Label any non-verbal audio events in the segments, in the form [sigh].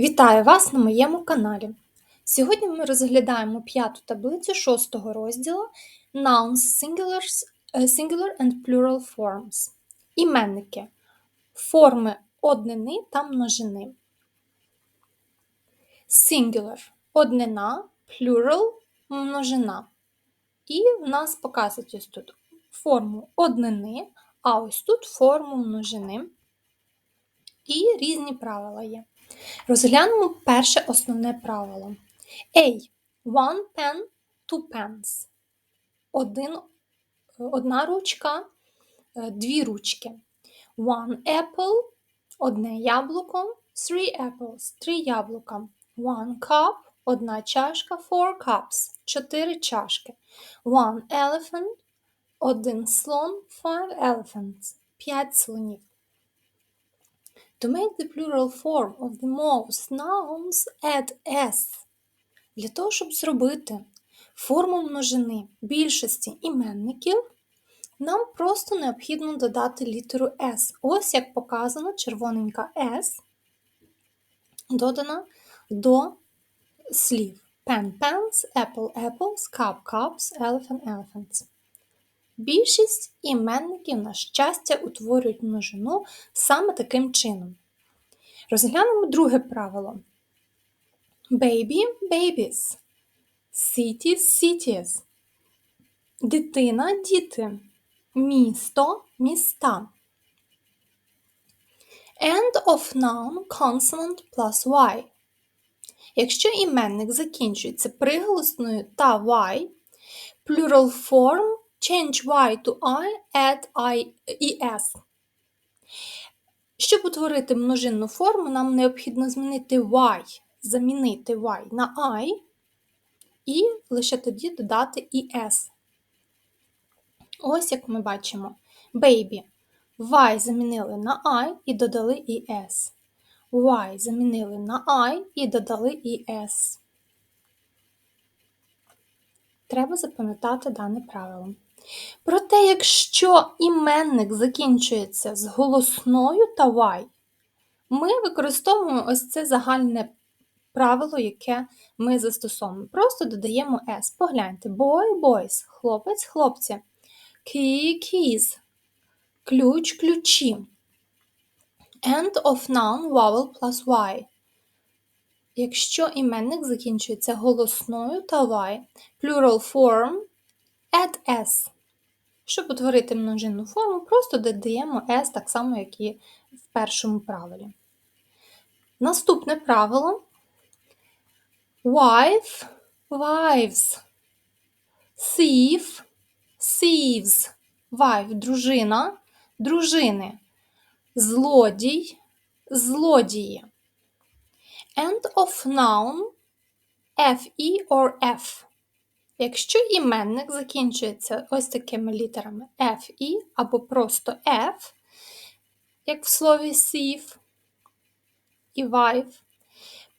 Вітаю вас на моєму каналі. Сьогодні ми розглядаємо п'яту таблицю шостого розділу Nouns Singulars, е, Singular and Plural Forms. Іменники форми однини та множини. Singular однина, plural множина. І в нас показують ось тут форму однини, а ось тут форму множини. І різні правила є. Розглянемо перше основне правило. A. One pen, two pens. Один, одна ручка, е, дві ручки. One apple, одне яблуко. Three apples, три яблука. One cup, одна чашка. Four cups, чотири чашки. One elephant, один слон. Five elephants, п'ять слонів. To make the plural form of the most nouns add s. Для того, щоб зробити форму множини більшості іменників, нам просто необхідно додати літеру S. Ось як показано, червоненька S додана до слів pen pens, apple apples, cup cups, elephant elephants. Більшість іменників, на щастя, утворюють множину саме таким чином. Розглянемо друге правило. Baby babies. Cities cities. Дитина діти. Місто міста. End of noun consonant plus y. Якщо іменник закінчується приголосною та y, plural form change y to i, add i es. Щоб утворити множинну форму, нам необхідно змінити y, замінити y на i, і лише тоді додати es. Ось як ми бачимо, baby. Y замінили на I і додали es. Y замінили на I і додали es. Треба запам'ятати дане правило. Проте, якщо іменник закінчується з голосною та y, ми використовуємо ось це загальне правило, яке ми застосовуємо. Просто додаємо S. Погляньте: boy, boys, хлопець, хлопці, key, keys, ключ, ключі. End of noun vowel plus y. Якщо іменник закінчується голосною та y, plural form add s. Щоб утворити множинну форму, просто додаємо s так само, як і в першому правилі. Наступне правило wife, wives, thief, thieves, wife – дружина, дружини, злодій, злодії. End of noun fe or f. Якщо іменник закінчується ось такими літерами FE або просто F, як в слові thief і wife,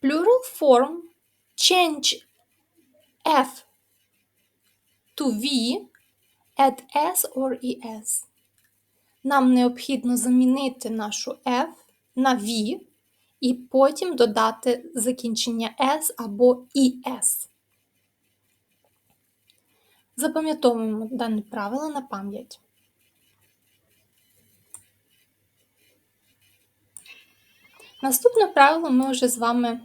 plural form change F to V add S or ES. Нам необхідно замінити нашу F на V і потім додати закінчення S або ES. Запам'ятовуємо дане правило на пам'ять. Наступне правило ми вже з вами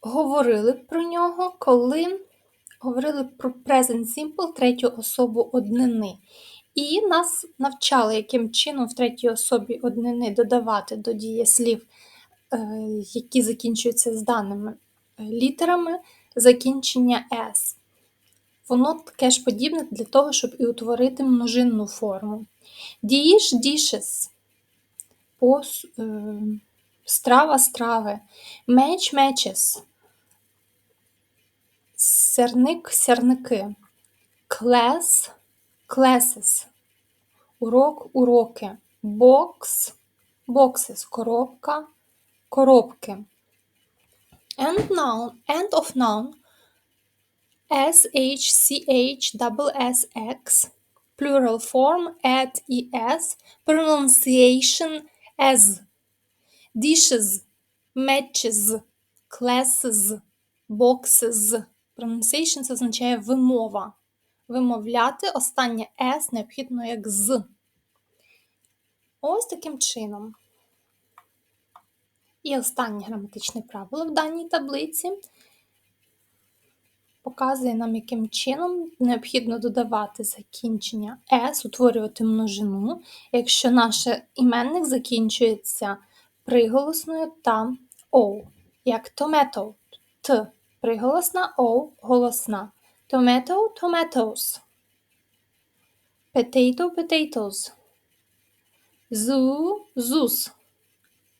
говорили про нього, коли говорили про Present Simple третю особу однини. І нас навчали, яким чином в третій особі однини додавати до дієслів, е, які закінчуються з даними літерами, закінчення S. Воно таке ж подібне для того, щоб і утворити множинну форму. Dish – dishes, Пос, е, страва страви, match – matches, серник сірники, class – classes, урок уроки, box – boxes, коробка коробки. End noun, end of noun SHCH plural form at ES pronunciation as dishes matches, classes, boxes. Pronunciation – це означає вимова. Вимовляти останнє S необхідно як з. Ось таким чином. І останнє граматичне правило в даній таблиці показує нам, яким чином необхідно додавати закінчення S, утворювати множину, якщо наш іменник закінчується приголосною та O, як tomato, Т, приголосна O, голосна. Tomato, tomatoes. Potato, potatoes. Zoo, zoos.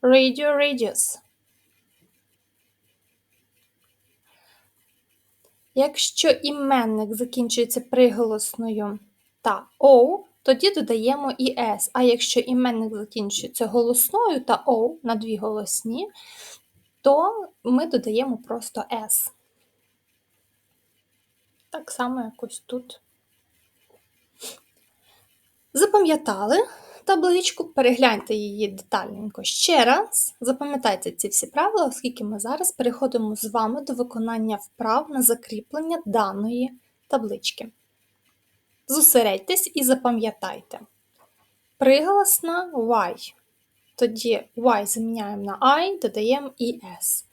Radio, radius. Якщо іменник закінчується приголосною та «о», тоді додаємо і «с», а якщо іменник закінчується голосною та «о» на дві голосні, то ми додаємо просто «с». Так само якось тут. Запам'ятали? Табличку, перегляньте її детальненько ще раз. Запам'ятайте ці всі правила, оскільки ми зараз переходимо з вами до виконання вправ на закріплення даної таблички. Зосередьтесь і запам'ятайте. Приголосна Y. Тоді Y заміняємо на I, додаємо ES.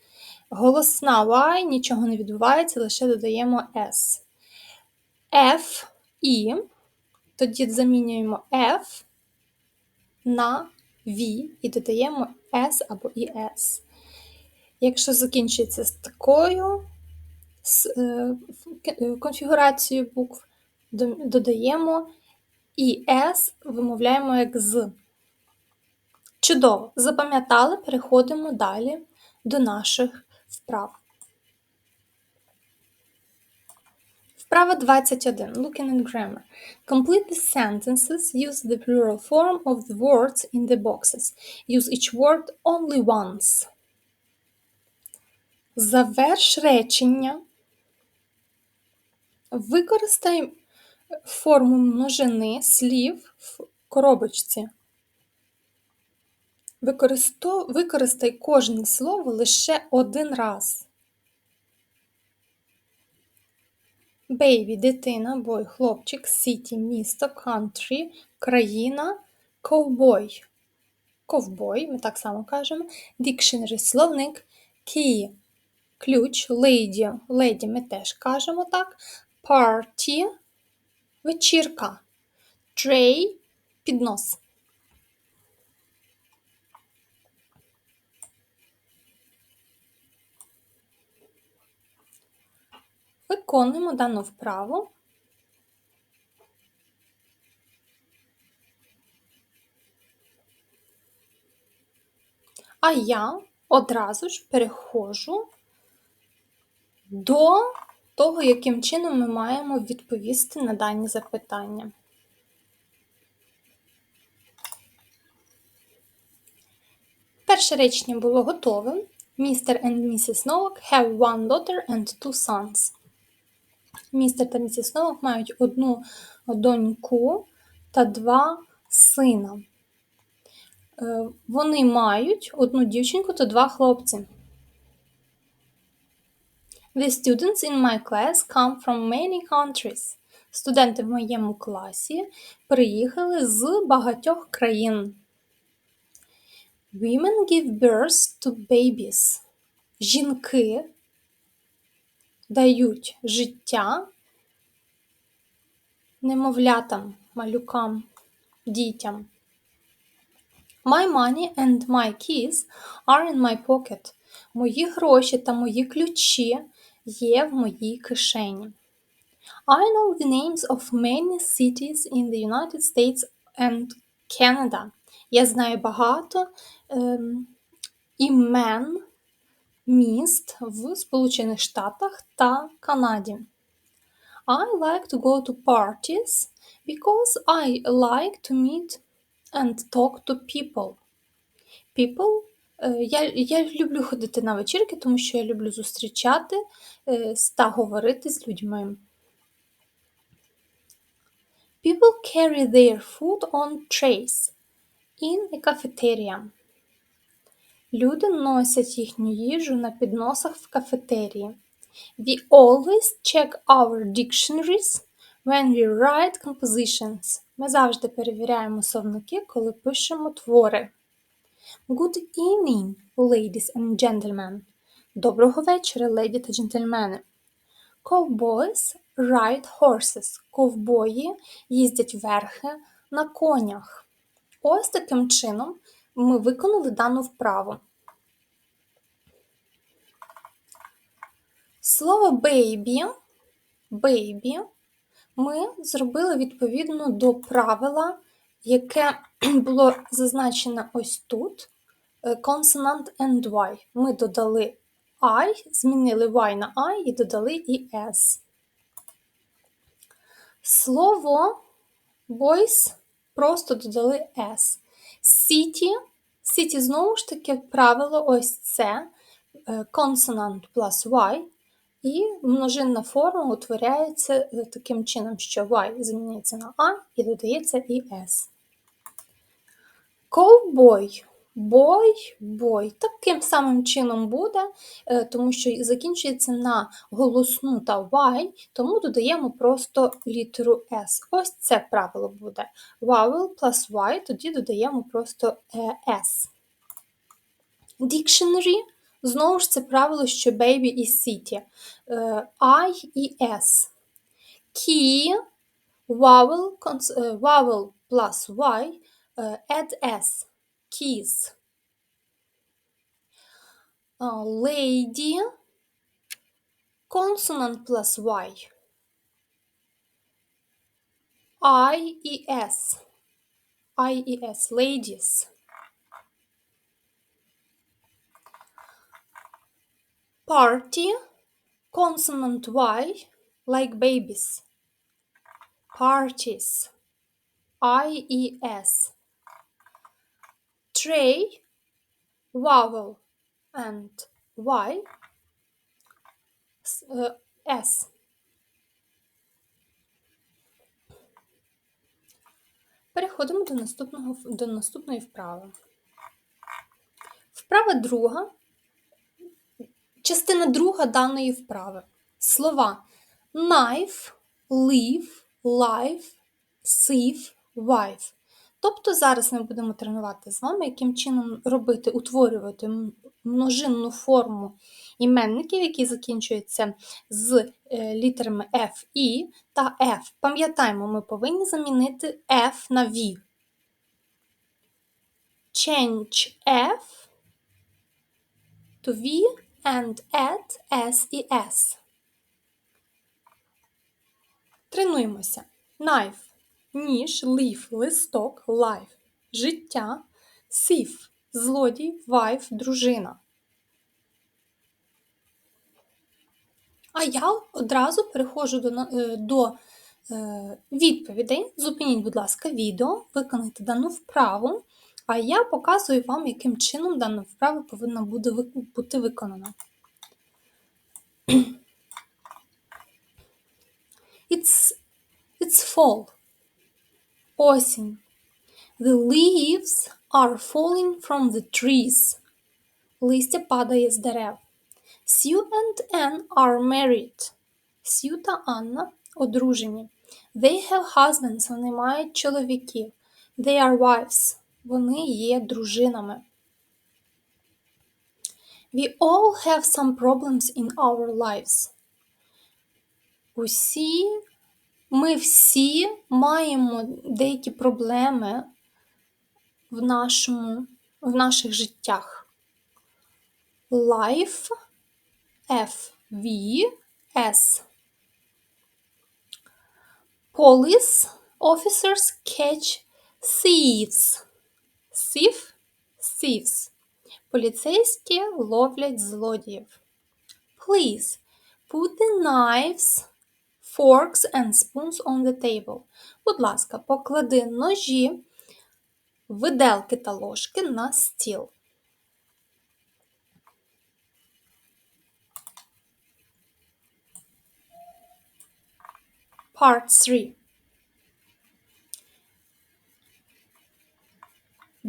Голосна Y, нічого не відбувається, лише додаємо S. F, E. Тоді замінюємо F на V і додаємо S або ES. Якщо закінчується з такою з, е, е, конфігурацією букв, додаємо ES, вимовляємо як з. Чудово! Запам'ятали, переходимо далі до наших вправ. Вправа 21. Looking at grammar. Complete the sentences. Use the plural form of the words in the boxes. Use each word only once. Заверш речення. Використай форму множини слів в коробочці. Використай кожне слово лише один раз. Бейбі дитина, бой, хлопчик, сіті, місто, кантрі, країна, ковбой. Ковбой, ми так само кажемо. Dictionary – словник, key – ключ, леді, леді ми теж кажемо так. Party – вечірка. Tray – піднос. Виконуємо дану вправу. А я одразу ж переходжу до того, яким чином ми маємо відповісти на дані запитання. Перше речення було готове. Mr. and Mrs. Novak have one daughter and two sons. Містер та місіс Новак мають одну доньку та два сина. Е, вони мають одну дівчинку та два хлопці. The students in my class come from many countries. Студенти в моєму класі приїхали з багатьох країн. Women give birth to babies. Жінки дають життя немовлятам, малюкам, дітям. My money and my keys are in my pocket. Мої гроші та мої ключі є в моїй кишені. I know the names of many cities in the United States and Canada. Я знаю багато ем, імен міст в Сполучених Штатах та Канаді. I like to go to parties because I like to meet and talk to people. People я я люблю ходити на вечірки, тому що я люблю зустрічати та говорити з людьми. People carry their food on trays in a cafeteria. Люди носять їхню їжу на підносах в кафетерії. We always check our dictionaries when we write compositions. Ми завжди перевіряємо словники, коли пишемо твори. Good evening, ladies and gentlemen. Доброго вечора, леді та джентльмени. Cowboys ride horses. Ковбої їздять верхи на конях. Ось таким чином ми виконали дану вправу. Слово baby, baby ми зробили відповідно до правила, яке [clears throat] було зазначено ось тут. Consonant and Y. Ми додали I, змінили Y на I і додали і S. Слово boys просто додали S. City, city знову ж таки правило ось це consonant plus Y. І множинна форма утворяється таким чином, що Y змінюється на А і додається і S. Ковбой. Бой, бой. Таким самим чином буде, тому що закінчується на голосну та Y, тому додаємо просто літеру S. Ось це правило буде. Vowel plus Y, тоді додаємо просто S. Dictionary Знову ж це правило, що baby і city. I і S. Key, vowel, vowel plus Y, add S. Keys. Lady, consonant plus Y. I і S. I і S. Ladies. Party, consonant Y, like babies. Parties, I-E-S. Tray, vowel and Y, S. Переходимо до наступного, до наступної вправи. Вправа друга Частина друга даної вправи. Слова knife, leave, life, sieve, wife. Тобто зараз ми будемо тренувати з вами, яким чином робити, утворювати множинну форму іменників, які закінчуються з е, літерами F, E та F. Пам'ятаємо, ми повинні замінити F на V. Change F to V and add S і S. Тренуємося. Knife – ніж, leaf – листок, life – життя, thief – злодій, wife – дружина. А я одразу переходжу до е, до е, відповідей. Зупиніть, будь ласка, відео, виконайте дану вправу. А я показую вам, яким чином дана вправа повинна буде бути виконана. [clears throat] It's it's fall. Осінь. The leaves are falling from the trees. Листя падає з дерев. Sue and Anne are married. Сью та Анна одружені. They have husbands. Вони мають чоловіків. They are wives. Вони є дружинами. We all have some problems in our lives. Усі, ми всі маємо деякі проблеми в нашому, в наших життях. Life F V S. Police officers catch thieves. Thief – thieves. Поліцейські ловлять злодіїв. Please put the knives, forks and spoons on the table. Будь ласка, поклади ножі, виделки та ложки на стіл. Part 3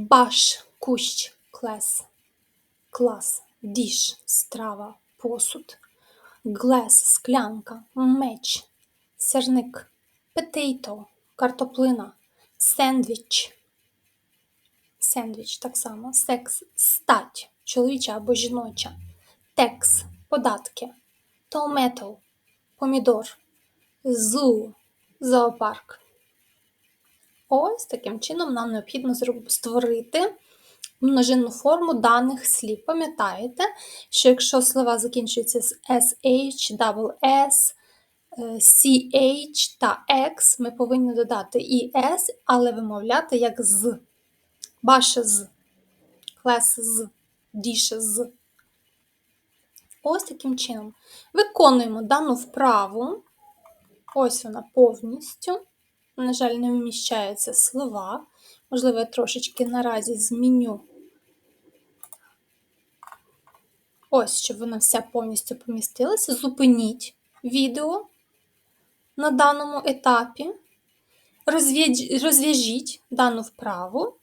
Баш кущ клес. клас, dish – страва, посуд, glass – склянка, меч, сірник, potato – картоплина, sandwich – сендвіч так само, секс – стать, чоловіча або жіноча, tax – податки, tomato – помідор, zoo – зоопарк. Ось таким чином нам необхідно створити множинну форму даних слів. Пам'ятаєте, що якщо слова закінчуються з SH, S, е, CH та X, ми повинні додати і S, але вимовляти як з. Баше з, клес з, діше з. Ось таким чином. Виконуємо дану вправу. Ось вона повністю. На жаль, не вміщаються слова. Можливо, я трошечки наразі зміню. Ось, щоб вона вся повністю помістилася. Зупиніть відео на даному етапі. Розв'яж- Розв'яжіть дану вправу.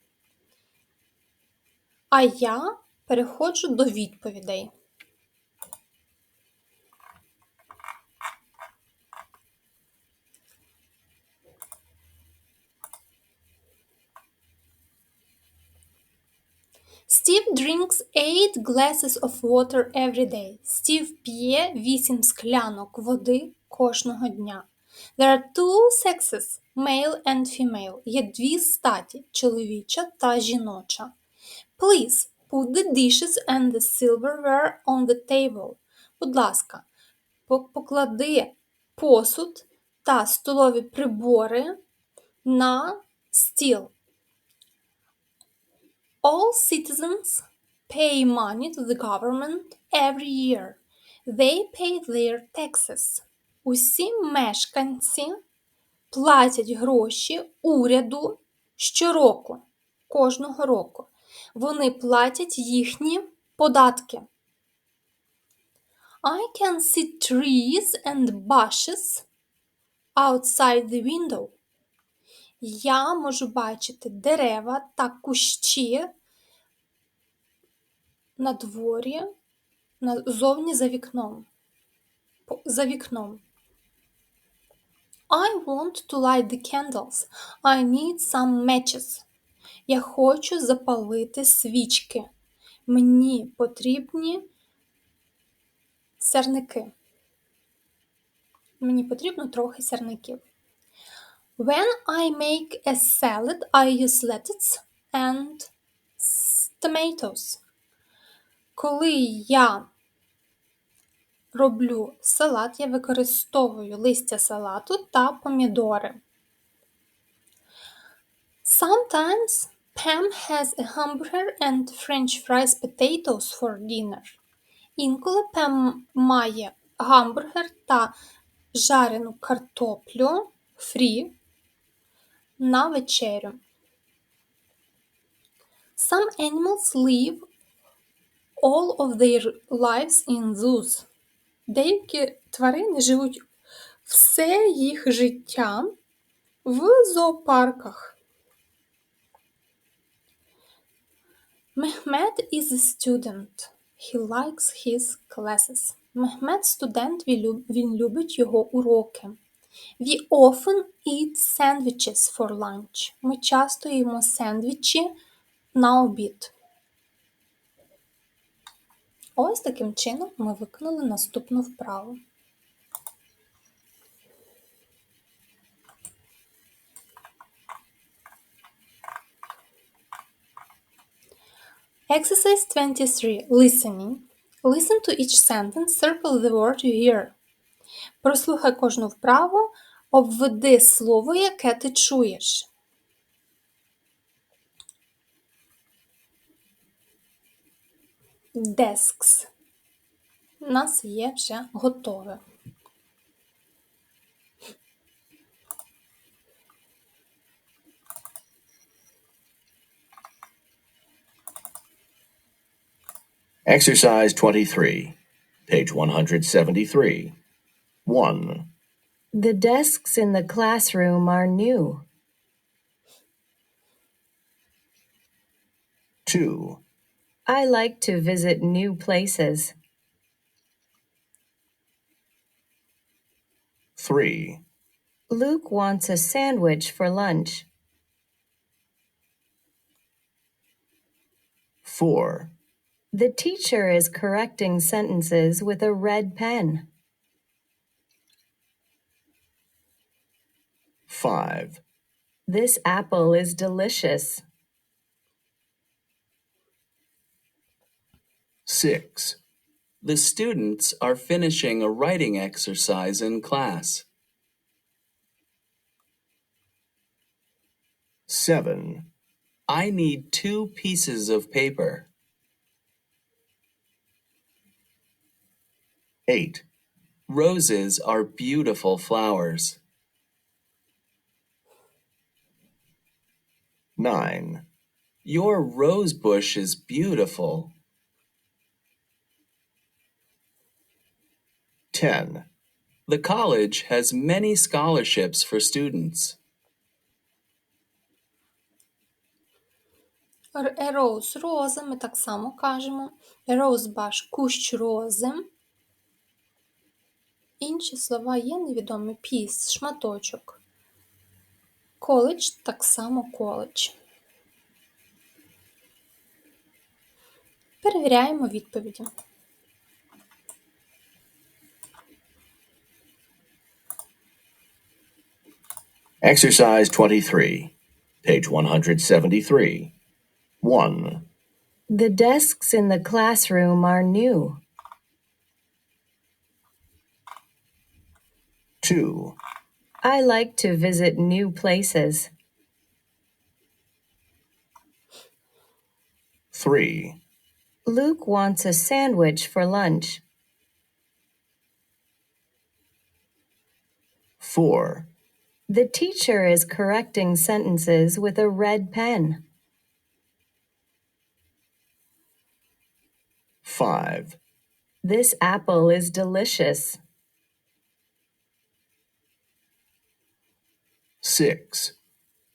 А я переходжу до відповідей. Steve drinks 8 glasses of water every day. Стів п'є 8 склянок води кожного дня. There are two sexes, male and female. Є дві статі, чоловіча та жіноча. Please put the dishes and the silverware on the table. Будь ласка, поклади посуд та столові прибори на стіл. All citizens pay money to the government every year. They pay their taxes. Усі мешканці платять гроші уряду щороку, кожного року. Вони платять їхні податки. I can see trees and bushes outside the window. Я можу бачити дерева та кущі на дворі, зовні за вікном. За вікном. I want to light the candles. I need some matches. Я хочу запалити свічки. Мені потрібні сірники. Мені потрібно трохи сірників. When I make a salad, I use lettuce and tomatoes. Коли я роблю салат, я використовую листя салату та помідори. Sometimes Pam has a hamburger and french fries potatoes for dinner. Інколи Пем має гамбургер та жарену картоплю фрі на вечерю. Some animals live all of their lives in zoos. Деякі тварини живуть все їх життя в зоопарках. Mehmet is a student. He likes his classes. Мехмед студент, він він любить його уроки. We often eat sandwiches for lunch. Ми часто їмо сендвічі на обід. Ось таким чином ми виконали наступну вправу. Exercise 23. Listening. Listen to each sentence, circle the word you hear. Прослухай кожну вправу, обведи слово, яке ти чуєш. Desks. У нас є вже готове. Exercise 23, page 173. 1, The desks in the classroom are new. 2, I like to visit new places. 3, Luke wants a sandwich for lunch. 4, The teacher is correcting sentences with a red pen. 5, This apple is delicious. 6, The students are finishing a writing exercise in class. 7, I need two pieces of paper. 8, Roses are beautiful flowers. 9, Your rose bush is beautiful. 10, The college has many scholarships for students. Р- A rose – рози, ми так само кажемо. A rose bush – кущ рози. Інші слова є невідомі. Piece – шматочок. College – так само коледж. Перевіряємо відповіді. Exercise 23, page 173. 1, The desks in the classroom are new. 2, I like to visit new places. 3, Luke wants a sandwich for lunch. 4, The teacher is correcting sentences with a red pen. 5, This apple is delicious. 6,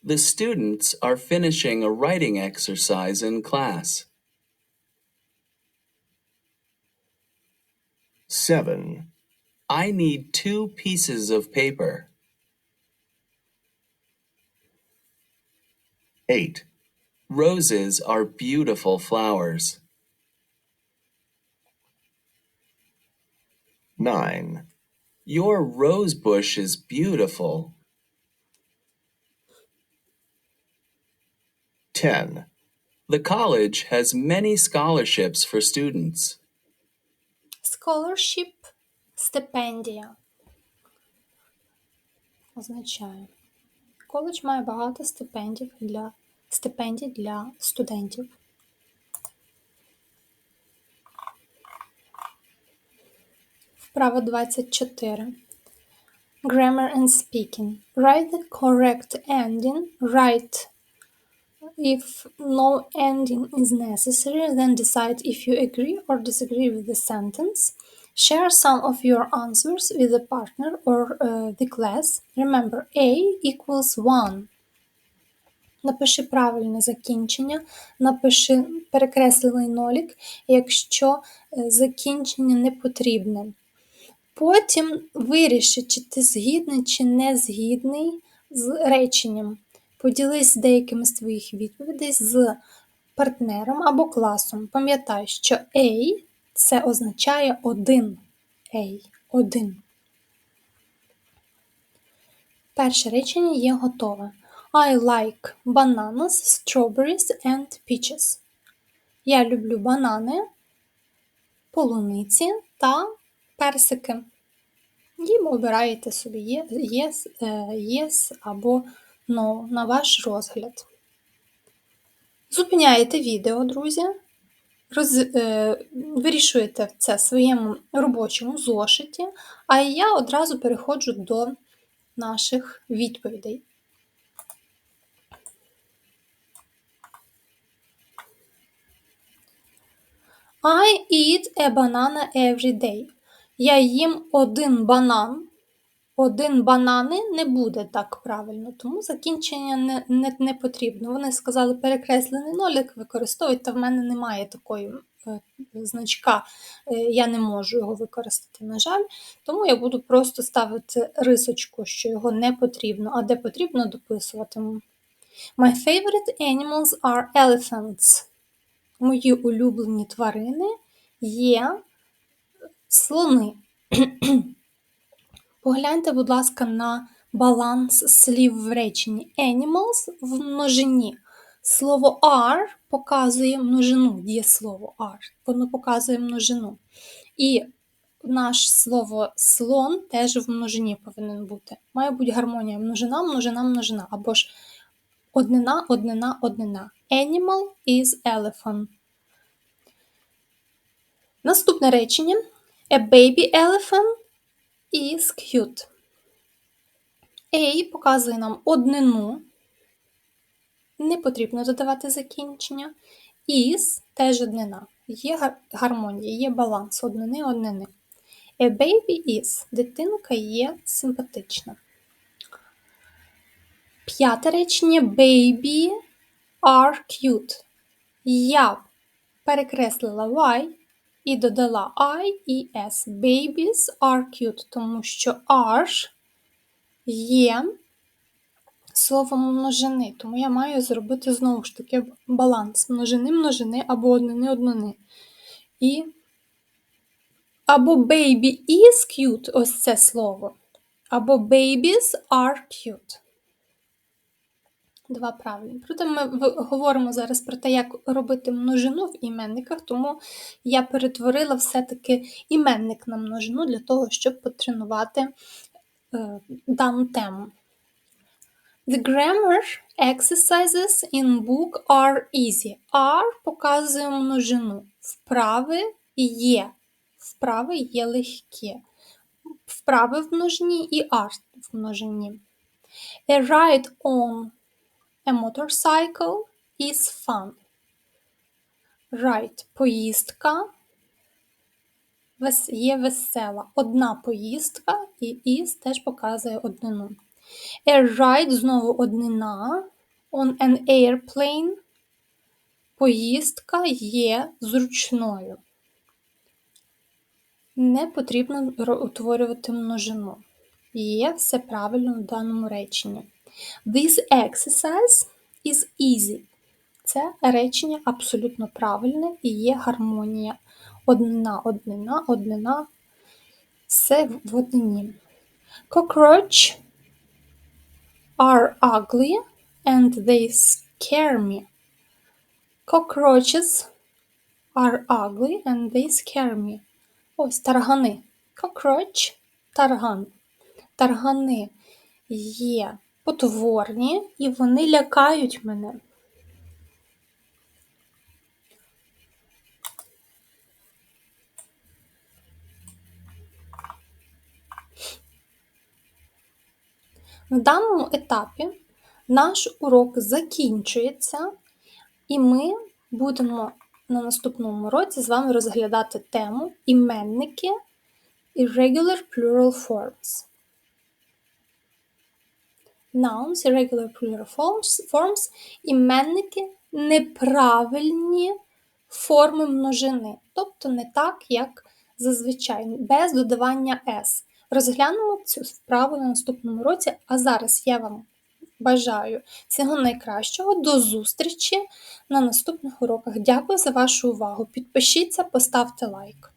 The students are finishing a writing exercise in class. 7, I need two pieces of paper. 8, Roses are beautiful flowers. 9, Your rose bush is beautiful. 10, The college has many scholarships for students. Scholarship – стипендія. Означає. Коледж має багато стипендій для, стипендій для студентів. Вправа 24. Grammar and speaking. Write the correct ending. Write if no ending is necessary, then decide if you agree or disagree with the sentence. Share some of your answers with a partner or uh, the class. Remember, A equals 1. Напиши правильне закінчення, напиши перекреслений нолік, якщо е, закінчення не потрібне. Потім виріши, чи ти згідний чи не згідний з реченням. Поділись деякими з твоїх відповідей з партнером або класом. Пам'ятай, що A це означає один. A – один. Перше речення є готове. I like bananas, strawberries and peaches. Я люблю банани, полуниці та персики. І обираєте собі yes, е, yes або no на ваш розгляд. Зупиняєте відео, друзі. Роз, е, вирішуєте це в своєму робочому зошиті, а я одразу переходжу до наших відповідей. I eat a banana every day. Я їм один банан один банани не буде так правильно, тому закінчення не, не, не потрібно. Вони сказали перекреслений нолик використовують, та в мене немає такої е, значка, е, я не можу його використати, на жаль. Тому я буду просто ставити рисочку, що його не потрібно, а де потрібно дописуватиму. My favorite animals are elephants. Мої улюблені тварини є слони. Погляньте, будь ласка, на баланс слів в реченні. Animals в множині. Слово are показує множину, дієслово are. Воно показує множину. І наш слово слон теж в множині повинен бути. Має бути гармонія множина, множина, множина. Або ж однина, однина, однина. Animal is elephant. Наступне речення. A baby elephant is cute. A показує нам однину. Не потрібно додавати закінчення. Is теж однина. Є гармонія, є баланс однини однини. A baby is дитинка є симпатична. П'яте речення baby are cute. Я перекреслила Y і додала I і S. Babies are cute, тому що are є словом множини, тому я маю зробити знову ж таки баланс множини, множини або однини, однини. І або baby is cute, ось це слово, або babies are cute. Два правильні. Проте ми говоримо зараз про те, як робити множину в іменниках, тому я перетворила все-таки іменник на множину для того, щоб потренувати е, дану тему. The grammar exercises in book are easy. Are показує множину. Вправи є. Вправи є легкі. Вправи в множині і are в множині. A ride on a motorcycle is fun. Ride – поїздка є весела. Одна поїздка і is теж показує однину. A ride знову однина. On an airplane поїздка є зручною. Не потрібно утворювати множину. Є все правильно в даному реченні. This exercise is easy. Це речення абсолютно правильне і є гармонія. Однина, однина, однина. Все в однині. Cockroach are ugly and they scare me. Cockroaches are ugly and they scare me. Ось таргани. Cockroach – тарган. Таргани є потворні і вони лякають мене. На даному етапі наш урок закінчується, і ми будемо на наступному уроці з вами розглядати тему іменники Irregular Plural Forms. Nouns, irregular plural forms, forms іменники неправильні форми множини, тобто не так, як зазвичай, без додавання s. Розглянемо цю вправу на наступному році, а зараз я вам бажаю всього найкращого. До зустрічі на наступних уроках. Дякую за вашу увагу. Підпишіться, поставте лайк.